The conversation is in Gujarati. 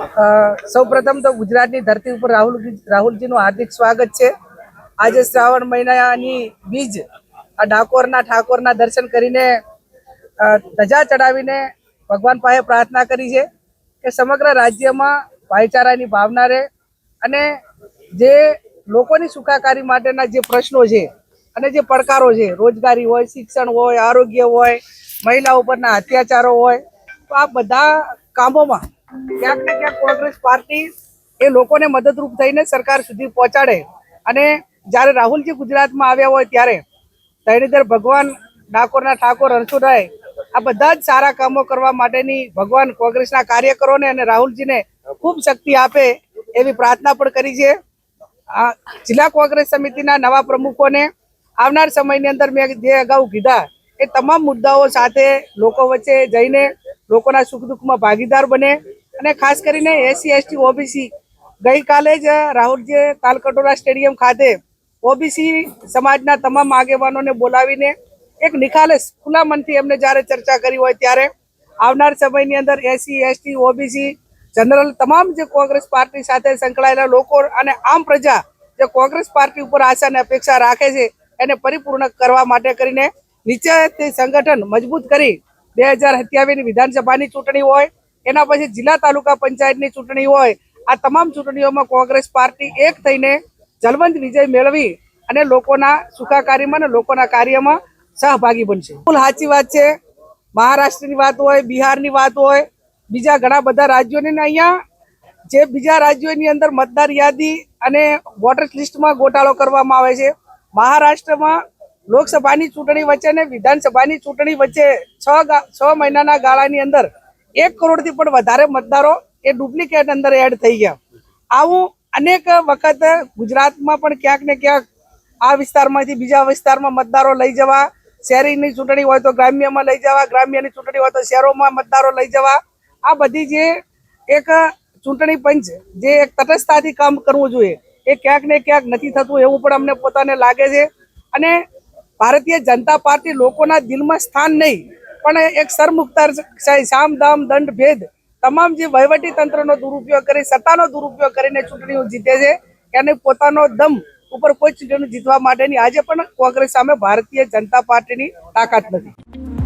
સૌ પ્રથમ તો ગુજરાતની ધરતી ઉપર રાહુલ રાહુલજીનું હાર્દિક સ્વાગત છે. આજે શ્રાવણ મહિનાની બીજ આ ડાકોરના ઠાકોરના દર્શન કરીને ધજા ચડાવીને ભગવાન પાસે પ્રાર્થના કરી છે કે સમગ્ર રાજ્યમાં ભાઈચારાની ભાવના રહે અને જે લોકોની સુખાકારી માટેના જે પ્રશ્નો છે અને જે પડકારો છે, રોજગારી હોય, શિક્ષણ હોય, આરોગ્ય હોય, મહિલા ઉપરના અત્યાચારો હોય, તો આ બધા કામોમાં ક્યાંક ને ક્યાંક કોંગ્રેસ પાર્ટી એ લોકોને મદદરૂપ થઈને સરકાર સુધી પહોંચાડે. અને જ્યારે રાહુલજી ગુજરાતમાં આવ્યા હોય ત્યારે ધરણીધર ભગવાન, ડાકોરના ઠાકોર રણછોડરાય આ બધા જ સારા કામો કરવા માટેની ભગવાન કોંગ્રેસના કાર્યકરોને અને રાહુલજીને ખૂબ શક્તિ આપે એવી પ્રાર્થના પણ કરી છે. આ જિલ્લા કોંગ્રેસ સમિતિના નવા પ્રમુખોને આવનાર સમયની અંદર મેં જે અગાઉ કીધા, એ તમામ મુદ્દાઓ સાથે લોકો વચ્ચે જઈને લોકોના સુખ દુઃખમાં ભાગીદાર બને અને ખાસ કરીને એસસી એસટી ઓબીસી ગઈકાલે જ રાહુલજીએ તાલકટોરા સ્ટેડિયમ ખાતે ઓબીસી સમાજના તમામ આગેવાનોને બોલાવીને એક નિખાલસ ખુલ્લા મનથી એમને જ્યારે ચર્ચા કરી હોય ત્યારે આવનાર સમયની અંદર એસસી એસટી ઓબીસી જનરલ તમામ જે કોંગ્રેસ પાર્ટી સાથે સંકળાયેલા લોકો અને આમ પ્રજા જે કોંગ્રેસ પાર્ટી ઉપર આશા અને અપેક્ષા રાખે છે, એને પરિપૂર્ણ કરવા માટે કરીને નીચેથી સંગઠન મજબૂત કરી બે હજાર સત્યાવીસની વિધાનસભાની ચૂંટણી હોય એના પછી જિલ્લા તાલુકા પંચાયતની ચૂંટણી હોય, આ તમામ ચૂંટણીઓમાં કોંગ્રેસ પાર્ટી એક થઈને જલવંત વિજય મેળવી અને લોકોના સુખાકારીમાં અને લોકોના કાર્યમાં સહભાગી બનશે. બિલકુલ સાચી વાત છે. મહારાષ્ટ્રની વાત હોય, બિહારની વાત હોય, બીજા ઘણા બધા રાજ્યોની અહીંયા જે બીજા રાજ્યોની અંદર મતદાર યાદી અને વોટર લિસ્ટમાં ગોટાળો કરવામાં આવે છે. મહારાષ્ટ્રમાં લોકસભાની ચૂંટણી વચ્ચે અને વિધાનસભાની ચૂંટણી વચ્ચે છ છ મહિનાના ગાળાની અંદર એક કરોડથી પણ વધારે મતદારો એ ડુપ્લિકેટ અંદર એડ થઈ ગયા. આવું અનેક વખત ગુજરાતમાં પણ ક્યાંક ને ક્યાંક આ વિસ્તારમાંથી બીજા વિસ્તારમાં મતદારો લઈ જવા, શહેરીની ચૂંટણી હોય તો ગ્રામ્યમાં લઈ જવા, ગ્રામ્યની ચૂંટણી હોય તો શહેરોમાં મતદારો લઈ જવા. આ બધી જે એક ચૂંટણી પંચ જે એક તટસ્થતાથી કામ કરવું જોઈએ, એ ક્યાંક ને ક્યાંક નથી થતું એવું પણ અમને પોતાને લાગે છે. અને ભારતીય જનતા પાર્ટી લોકોના દિલમાં સ્થાન નહીં. પણ એક સરમુખતાર સામ દામ દંડ ભેદ તમામ જે વહીવટી તંત્રનો દુરુપયોગ કરી, સત્તાનો દુરુપયોગ કરીને ચૂંટણીઓ જીતે છે, એને પોતાનો દમ ઉપર કોઈ ચૂંટણી જીતવા માટેની આજે પણ કોંગ્રેસ સામે ભારતીય જનતા પાર્ટીની તાકાત નથી.